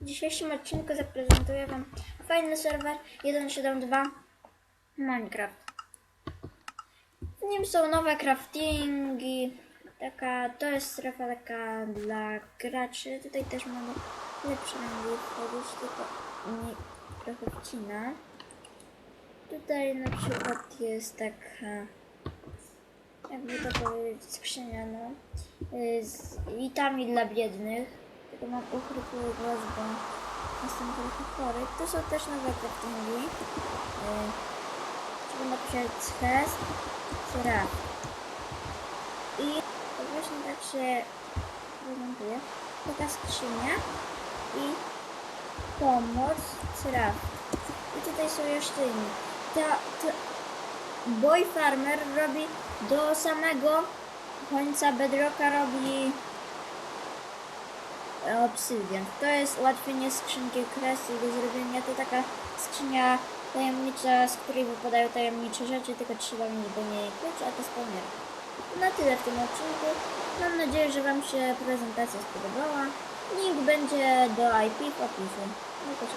W dzisiejszym odcinku zaprezentuję Wam fajny serwer 1.7.2 Minecraft. W nim są nowe craftingi. Taka, to jest strefa taka dla graczy. Tutaj też mamy lepsze rangi wchodzić, tylko nie trochę wcina. Tutaj na przykład jest taka, jakby to powiedzieć, skrzynia, no. y, Z witami dla biednych. Tylko mam uchrypły głos, bo jestem trochę chory. Tu są też nowe craftingi. Y, Trzeba napisać chest, syrap. I to właśnie tak się prezentuje. Taka skrzynia i pomoc syrap. I tutaj są jeszcze inni. Ta, ta Boy Farmer robi do samego końca Bedrocka robi e, Obsidian. To jest ułatwienie skrzynki kresy do zrobienia. To taka skrzynia tajemnicza, z której wypadają tajemnicze rzeczy, tylko trzeba mieć do niej klucz, a to spełnię. Na tyle w tym odcinku. Mam nadzieję, że Wam się prezentacja spodobała. Link będzie do IP w opisie. No to.